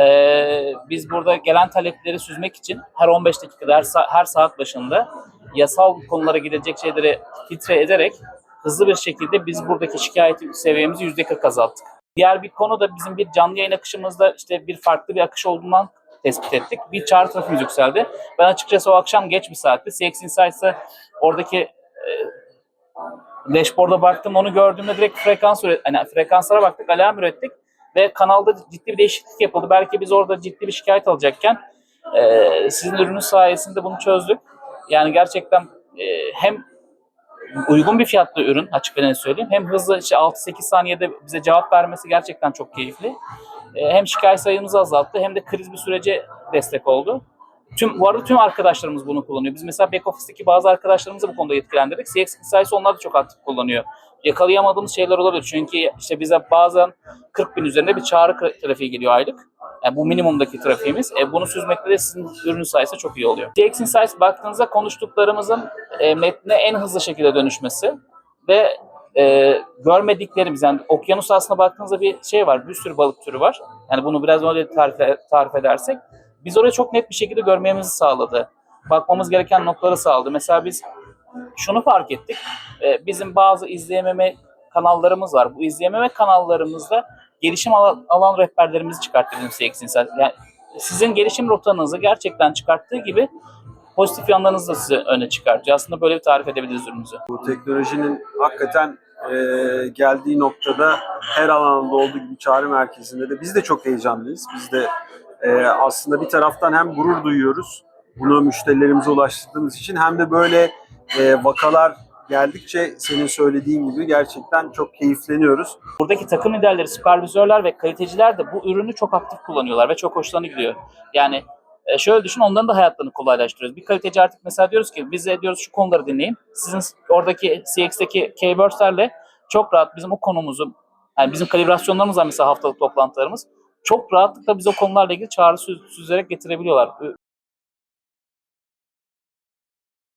Ee, biz burada gelen talepleri süzmek için her 15 dakikada, her, sa- her saat başında yasal konulara gidecek şeyleri filtre ederek hızlı bir şekilde biz buradaki şikayet seviyemizi %40 azalttık. Diğer bir konu da bizim bir canlı yayın akışımızda işte bir farklı bir akış olduğundan tespit ettik. Bir çağrı trafiğimiz yükseldi. Ben açıkçası o akşam geç bir saatti. CX Insights'a oradaki e, dashboard'a baktım. Onu gördüğümde direkt frekans üret, hani frekanslara baktık, alarm ürettik ve kanalda ciddi bir değişiklik yapıldı. Belki biz orada ciddi bir şikayet alacakken e, sizin ürünün sayesinde bunu çözdük. Yani gerçekten e, hem uygun bir fiyatlı ürün açık ve söyleyeyim. Hem hızlı işte 6-8 saniyede bize cevap vermesi gerçekten çok keyifli. E, hem şikayet sayımızı azalttı hem de kriz bir sürece destek oldu. Tüm, bu arada tüm arkadaşlarımız bunu kullanıyor. Biz mesela back office'teki bazı arkadaşlarımızı bu konuda yetkilendirdik. CX sayesinde onlar da çok aktif kullanıyor. Yakalayamadığımız şeyler olabilir. Çünkü işte bize bazen 40 bin üzerinde bir çağrı tra- trafiği geliyor aylık. Yani bu minimumdaki trafiğimiz. E, bunu süzmekte de sizin ürün sayesinde çok iyi oluyor. CX Insights baktığınızda konuştuklarımızın e, metne en hızlı şekilde dönüşmesi ve e, görmediklerimiz yani okyanus aslında baktığınızda bir şey var. Bir sürü balık türü var. Yani bunu biraz öyle tarif, tarif edersek biz orayı çok net bir şekilde görmemizi sağladı. Bakmamız gereken noktaları sağladı. Mesela biz şunu fark ettik. E, bizim bazı izleyememe kanallarımız var. Bu izleyememe kanallarımızda gelişim alan, alan rehberlerimizi çıkarttı bizim CX. Yani sizin gelişim rotanızı gerçekten çıkarttığı gibi pozitif yanlarınızı da size öne çıkartıyor. Aslında böyle bir tarif edebiliriz ürünümüzü. Bu teknolojinin hakikaten e, geldiği noktada her alanda olduğu gibi çağrı merkezinde de biz de çok heyecanlıyız. Biz de e, aslında bir taraftan hem gurur duyuyoruz bunu müşterilerimize ulaştırdığımız için hem de böyle e, vakalar geldikçe senin söylediğin gibi gerçekten çok keyifleniyoruz. Buradaki takım liderleri, süpervizörler ve kaliteciler de bu ürünü çok aktif kullanıyorlar ve çok hoşlarına gidiyor. Yani e, şöyle düşün onların da hayatlarını kolaylaştırıyoruz. Bir kaliteci artık mesela diyoruz ki bize diyoruz şu konuları dinleyin. Sizin oradaki CX'teki keywords'lerle çok rahat bizim o konumuzu yani bizim kalibrasyonlarımız var mesela haftalık toplantılarımız çok rahatlıkla biz o konularla ilgili çağrı süz- süzerek getirebiliyorlar.